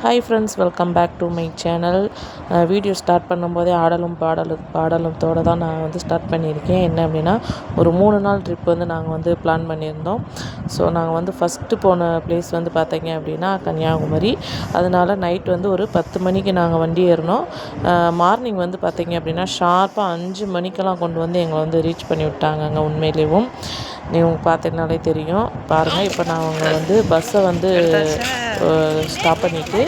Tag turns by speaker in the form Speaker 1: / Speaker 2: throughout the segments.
Speaker 1: Hi friends welcome back to my channel video start பண்ணும்போதே ஆடலும் பாடலும் பாடலத்தோடு தான் நான் வந்து ஸ்டார்ட் பண்ணியிருக்கேன். என்ன அப்படின்னா ஒரு மூணு நாள் ட்ரிப் வந்து நாங்கள் வந்து பிளான் பண்ணியிருந்தோம். ஸோ நாங்கள் வந்து ஃபஸ்ட்டு போன பிளேஸ் வந்து பார்த்தீங்க அப்படின்னா கன்னியாகுமரி. அதனால் நைட் வந்து ஒரு பத்து மணிக்கு நாங்கள் வண்டி ஏறினோம். Uh, மார்னிங் வந்து பார்த்தீங்க அப்படின்னா ஷார்ப்பாக அஞ்சு மணிக்கெல்லாம் கொண்டு வந்து எங்களை வந்து ரீச் பண்ணி விட்டாங்கங்க உண்மையிலேயும் நீங்கள் பார்த்தீங்கனாலே தெரியும். பாருங்கள் இப்போ நான் அவங்க வந்து பஸ்ஸை வந்து ஸ்டாப் பண்ணிவிட்டு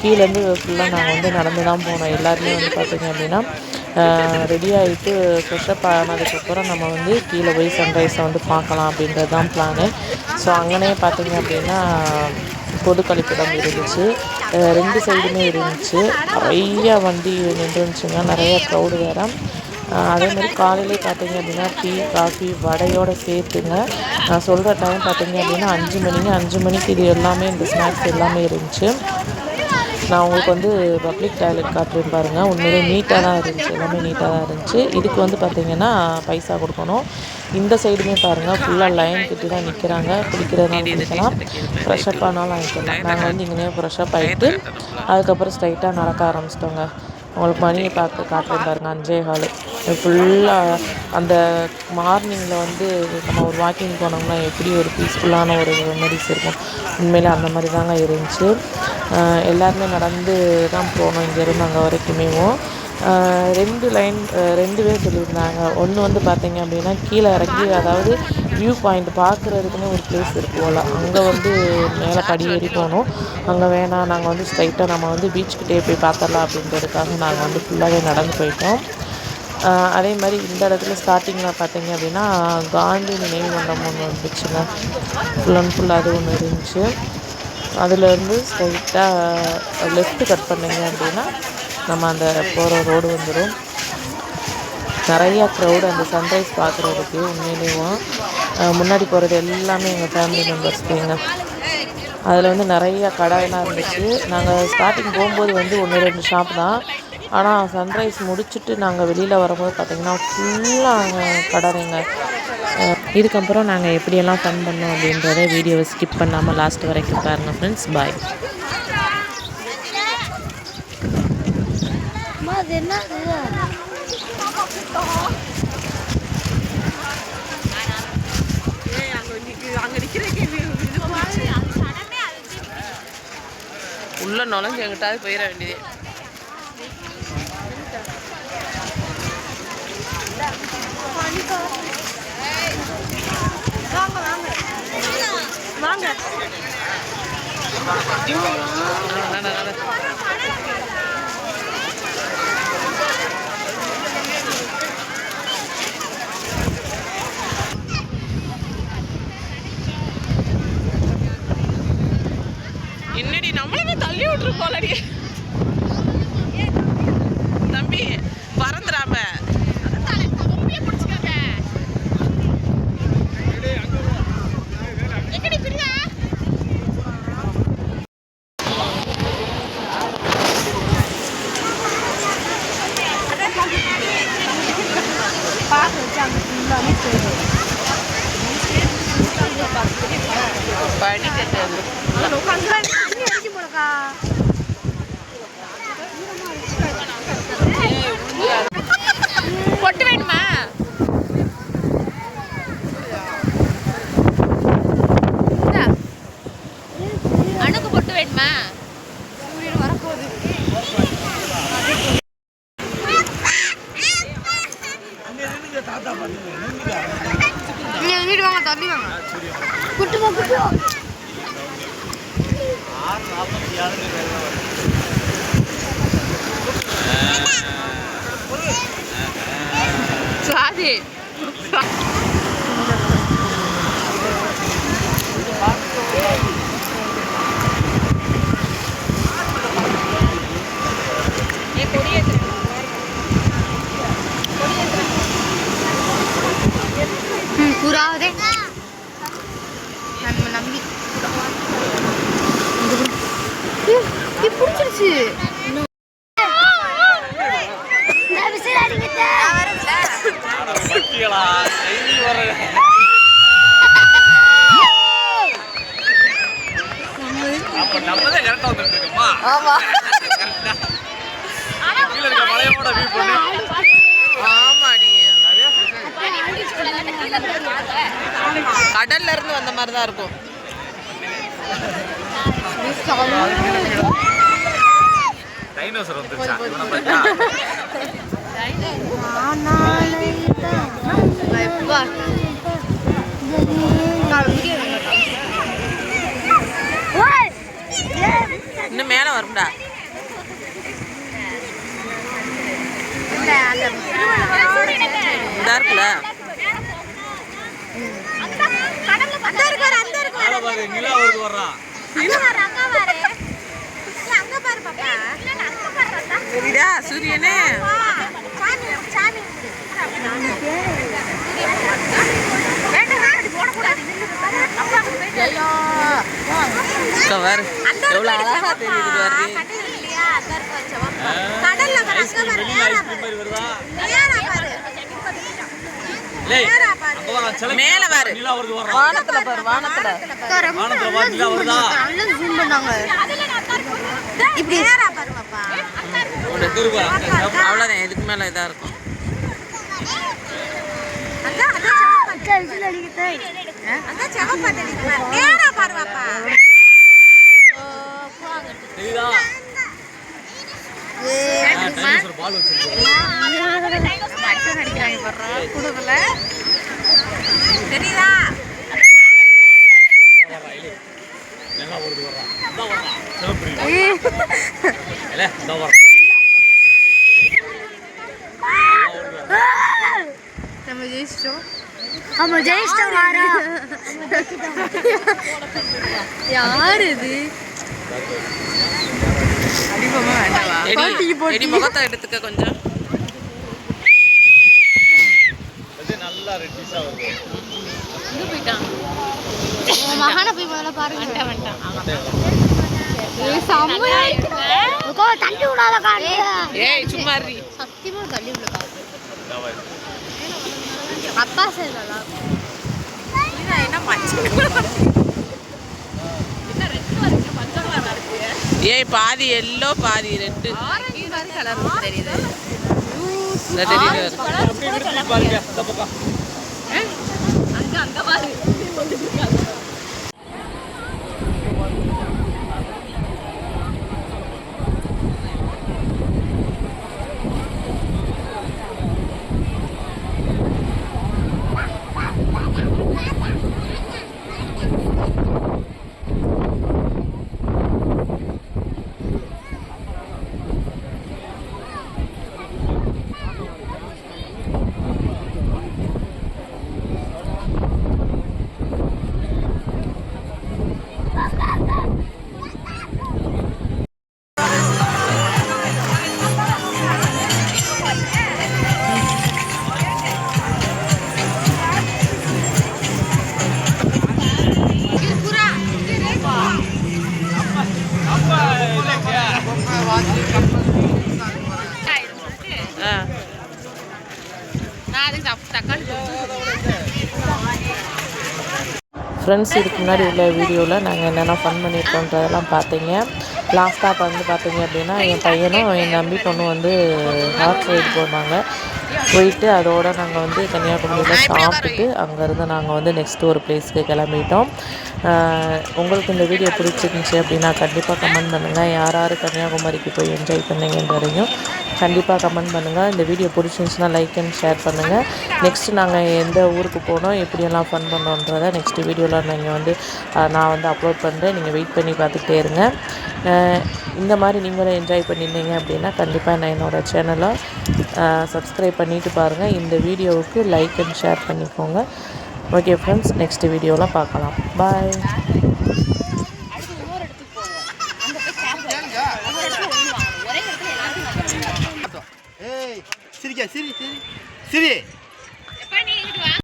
Speaker 1: கீழேருந்து ஃபுல்லாக நாங்கள் வந்து நடந்து தான் போனோம் எல்லாருமே வந்து பார்த்திங்க அப்படின்னா ரெடி ஆகிட்டு ஃப்ரெஷ்அப் ஆனதுக்கப்புறம் நம்ம வந்து கீழே போய் சன்ரைஸை வந்து பார்க்கலாம் அப்படின்றது தான் பிளானு ஸோ அங்கனே பார்த்திங்க அப்படின்னா பொது கழிப்பிடம் இருந்துச்சு. ரெண்டு சைடுமே இருந்துச்சு. நிறையா வண்டி நின்றுச்சுங்க. நிறைய க்ரௌடு வேறு. அதே மாதிரி காலையிலே பார்த்தீங்க அப்படின்னா டீ காஃபி வடையோடு சேர்த்துங்க. நான் சொல்கிற டைம் பார்த்தீங்க அப்படின்னா அஞ்சு மணிங்க அஞ்சு மணிக்கு இது எல்லாமே இந்த ஸ்நாக்ஸ் எல்லாமே இருந்துச்சு. நான் உங்களுக்கு வந்து பப்ளிக் டாய்லெட் காட்டுறேன் பாருங்கள் உண்மையிலே நீட்டாக தான் இருந்துச்சு. எல்லாமே நீட்டாக தான் இருந்துச்சு. இதுக்கு வந்து பார்த்திங்கன்னா பைசா கொடுக்கணும். இந்த சைடுமே பாருங்கள் ஃபுல்லாக லைன் கட்டி தான் நிற்கிறாங்க குடிக்கிறதுனால குடிக்கலாம் ஃப்ரெஷ்அப் ஆனாலும் வாங்கிக்கலாம் நாங்கள் வந்து இங்கேயே ஃப்ரெஷ்அப் ஆகிட்டு அதுக்கப்புறம் ஸ்ட்ரைட்டாக நடக்க ஆரம்பிச்சிட்டோங்க. உங்களுக்கு மணியை பார்த்து காட்டுறேன் பாருங்கள் அஞ்சே கால். ஃபுல்லாக அந்த மார்னிங்கில் வந்து நம்ம ஒரு வாக்கிங் போனோம்னா எப்படி ஒரு பீஸ்ஃபுல்லான ஒரு மெமரிஸ் இருக்கும். உண்மையில் அந்த மாதிரி தாங்க இருந்துச்சு எல்லாருமே நடந்து தான் போனோம். இங்கேருந்து அங்கே வரைக்குமேவும். ரெண்டு லைன் ரெண்டு பேர் சொல்லியிருந்தாங்க. ஒன்று வந்து பார்த்திங்க அப்படின்னா கீழே இறங்கி அதாவது வியூ பாயிண்ட் பார்க்குறதுக்குன்னு ஒரு பிளேஸ் இருக்கு போல். அங்கே வந்து மேலே படி ஏறி போகணும். அங்கே வேணாம் நாங்கள் வந்து ஸ்ட்ரைட்டாக நம்ம வந்து பீச்சுக்கிட்டே போய் பார்த்துடலாம் அப்படின்றதுக்காக நாங்கள் வந்து ஃபுல்லாகவே நடந்து போயிட்டோம். அதே மாதிரி இந்த இடத்துல ஸ்டார்டிங்கில் பார்த்தீங்க அப்படின்னா காந்தி நினைவு மண்டபம் ஒன்று இருந்துச்சுங்க ஃபுல் அண்ட் ஃபுல் அது ஒன்று இருந்துச்சு. அதுலேருந்து ஸ்ட்ரைட்டாக லெஃப்ட்டு கட் பண்ணிங்க அப்படின்னா நம்ம அந்த போகிற ரோடு வந்துடும் நிறையா க்ரௌடு அந்த சன்ரைஸ் பார்க்குறதுக்கு உண்மையிலேயும் முன்னாடி போகிறது எல்லாமே எங்கள் ஃபேமிலி மெம்பர்ஸ் தேங்க அதில் வந்து நிறையா கடையெல்லாம் இருந்துச்சு. நாங்கள் ஸ்டார்டிங் போகும்போது வந்து ஒன்று ரெண்டு ஷாப் தான். ஆனால் சன்ரைஸ் முடிச்சுட்டு நாங்கள் வெளியில் வரும்போது பார்த்திங்கன்னா ஃபுல்லாக கடைங்க இதுக்கப்புறம் நாங்கள் எப்படியெல்லாம் ஃபன் பண்ணோம் அப்படின்றத வீடியோவை ஸ்கிப் பண்ணாமல் லாஸ்ட் வரைக்கும் பாருங்கள் ஃப்ரெண்ட்ஸ் பாய் உள்ள நுழைஞ்சு எங்கிட்டாவது போயிட வேண்டியது. வாங்க என்னடி பொட்டு வேணுமா அணுக்கு பொட்டு வேணுமா
Speaker 2: வீடு வாங்க தள்ளி வாங்க குட்டுமா குட்டுமா
Speaker 1: சாதி
Speaker 2: புறாவதே நம்ம நம்பி இது பிடிச்சிருச்சு
Speaker 3: அப்ப நம்ம தான் கரெக்டா வந்துட்டு இருக்கோமா
Speaker 1: ஆமா.
Speaker 3: கீழே இருக்க மலையோட வியூ பண்ணு
Speaker 1: ஆமாடி. கடல்ல இருந்து வந்த மாதிரி தான் இருக்கும்
Speaker 3: டைனோசர் வந்துருச்சா
Speaker 1: இன்னும் மேல வரும்டா. இதா இருக்குல்ல?
Speaker 3: ஆளை பாரு நிலா வருது வர்றான்
Speaker 1: தெரியுதா? சூரியனே? கவர் எவ்வளோ அழகா தெரியுது பாரு.
Speaker 3: வருதா லேய் அங்க
Speaker 1: மேல பாரு. வானத்துல பாரு வானத்துல.
Speaker 3: வானத்துல வா நிலா வருதா?
Speaker 2: ஜூம் பண்ணாங்க இப்படி
Speaker 3: உன்னை திரும்ப
Speaker 1: அவ்வளோதான் இதுக்கு மேல இதா இருக்கும்?
Speaker 3: தெரியுதா? டைனோசர் பால் வச்சிருக்கு
Speaker 1: தெரியுதா?
Speaker 3: நிலா வருது வர்றான் இதா வர்றான் சிவப்பு இல்ல இதா வர்றான்
Speaker 2: நம்ம ஜெயிச்சிட்டோம் ஆமா ஜெயிச்சிட்டோம் வாரா யார் இது
Speaker 1: முகத்தை எடுத்துக்க கொஞ்சம்.
Speaker 3: இது நல்லா ரெட்டிஸா வருது.
Speaker 2: மகான போய் முதல்ல பாருங்க.
Speaker 1: ஏய் சும்மா.
Speaker 2: சத்தியமா தள்ளி விட காட்டு
Speaker 3: இதா வருது.
Speaker 2: அப்பா சைடு நல்லா
Speaker 1: ஏய் பாதி எல்லோ பாதி ரெட்டு கலர் தெரியுது. தெரியுது.
Speaker 3: அப்படியே நிறுத்தி பாருங்க
Speaker 1: ஃப்ரெண்ட்ஸ் இதுக்கு முன்னாடி உள்ள வீடியோவில் நாங்கள் என்னென்ன ஃபன் பண்ணியிருக்கோன்றதெல்லாம் பார்த்தீங்க லாஸ்ட்டாக வந்து பார்த்தீங்க அப்படின்னா என் பையனும் என் தம்பி பொண்ணும் வந்து ஹார்ட் ரைடு போனாங்க போயிட்டு அதோட நாங்கள் வந்து கன்னியாகுமரியில் சாப்பிட்டுட்டு அங்கேருந்து நாங்கள் வந்து நெக்ஸ்ட் ஒரு பிளேஸ்க்கு கிளம்பிட்டோம். உங்களுக்கு இந்த வீடியோ பிடிச்சிருந்துச்சி அப்படின்னா கண்டிப்பாக கமெண்ட் பண்ணுங்கள் யார் யார் கன்னியாகுமரிக்கு போய் என்ஜாய் பண்ணீங்கன்றதையும் கண்டிப்பாக கமெண்ட் பண்ணுங்கள் இந்த வீடியோ பிடிச்சிருந்துச்சுன்னா லைக் அண்ட் ஷேர் பண்ணுங்கள் நெக்ஸ்ட்டு நாங்கள் எந்த ஊருக்கு போனோம் எப்படியெல்லாம் ஃபன் பண்ணோன்றதை நெக்ஸ்ட் வீடியோவில் நீங்கள் வந்து நான் வந்து அப்லோட் பண்ணுறேன் நீங்கள் வெயிட் பண்ணி பார்த்துக்கிட்டே இருங்க. இந்த மாதிரி நீங்களும் என்ஜாய் பண்ணியிருந்தீங்க அப்படின்னா கண்டிப்பாக நான் என்னோடய சேனலை சப்ஸ்கிரைப் பண்ணிவிட்டு பாருங்கள் இந்த வீடியோவுக்கு லைக் அண்ட் ஷேர் பண்ணிக்கோங்க. ஓகே ஃப்ரெண்ட்ஸ் நெக்ஸ்ட் வீடியோவில் பார்க்கலாம். பாய்
Speaker 4: ஏய் சிரிக்கா